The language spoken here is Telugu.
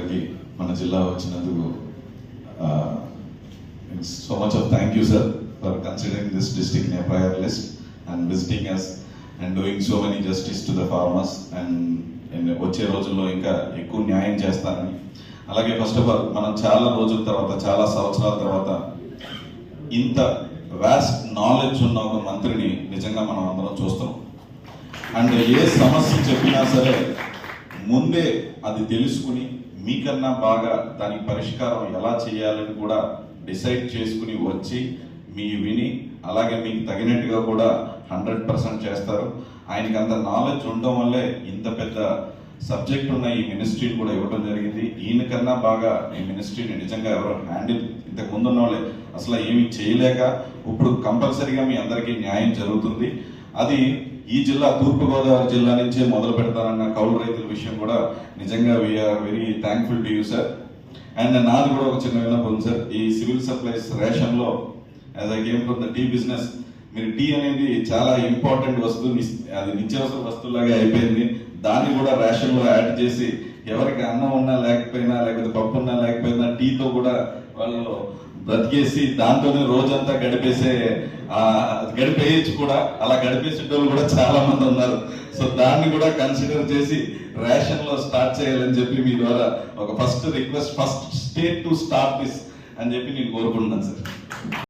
గారికి మన జిల్లా వచ్చినందుకు so much of thank you sir for considering this district in list and visiting us and doing so many justice to the farmers and వచ్చే రోజుల్లో ఇంకా ఎక్కువ న్యాయం చేస్తానని అలాగే ఫస్ట్ ఆఫ్ ఆల్ మనం చాలా రోజుల తర్వాత చాలా సంవత్సరాల తర్వాత ఇంత వాస్ట్ నాలెడ్జ్ ఉన్న ఒక మంత్రిని నిజంగా మనం అందరం చూస్తున్నాం. అండ్ ఏ సమస్య చెప్పినా సరే ముందే అది తెలుసుకుని మీకన్నా బాగా దానికి పరిష్కారం ఎలా చేయాలని కూడా డిసైడ్ చేసుకుని వచ్చి మీ విని అలాగే మీకు తగినట్టుగా కూడా హండ్రెడ్ పర్సెంట్ చేస్తారు. ఆయనకి అంత నాలెడ్జ్ ఉండడం వల్లే ఇంత పెద్ద సబ్జెక్ట్ ఉన్న ఈ మినిస్ట్రీని కూడా ఇవ్వడం జరిగింది. ఈయనకన్నా బాగా ఈ మినిస్ట్రీని నిజంగా ఎవరు హ్యాండిల్ ఇంతకు ముందు ఉన్న వాళ్ళే. అసలు ఏమి చేయలేక ఇప్పుడు కంపల్సరీగా మీ అందరికీ న్యాయం జరుగుతుంది. అది ఈ జిల్లా తూర్పుగోదావరి జిల్లా నుంచే మొదలు పెడతానన్న కౌలు రైతుల విషయం కూడా నిజంగా we are very thankful to you sir and నాది కూడా ఒక చిన్న విన్నపం సార్ ఈ civil supplies రేషన్లో as I came from the tea business మీరు టీ అనేది చాలా ఇంపార్టెంట్ వస్తువు అది నిత్యావసర వస్తువులాగా అయిపోయింది. దాన్ని కూడా రేషన్లో యాడ్ చేసి ఎవరికి అన్నం ఉన్నా లేకపోయినా లేకపోతే పప్పు ఉన్నా లేకపోయినా టీతో కూడా వాళ్ళు బ్రతికేసి దాంతోనే రోజంతా గడిపేసే ఆ, గడిపేయచ్చు కూడా. అలా గడిపేసే వాళ్ళు కూడా చాలా మంది ఉన్నారు. సో దాన్ని కూడా కన్సిడర్ చేసి రేషన్లో స్టార్ట్ చేయాలని చెప్పి మీ ద్వారా ఒక first request first state to start this అని చెప్పి నేను కోరుకుంటున్నాను సార్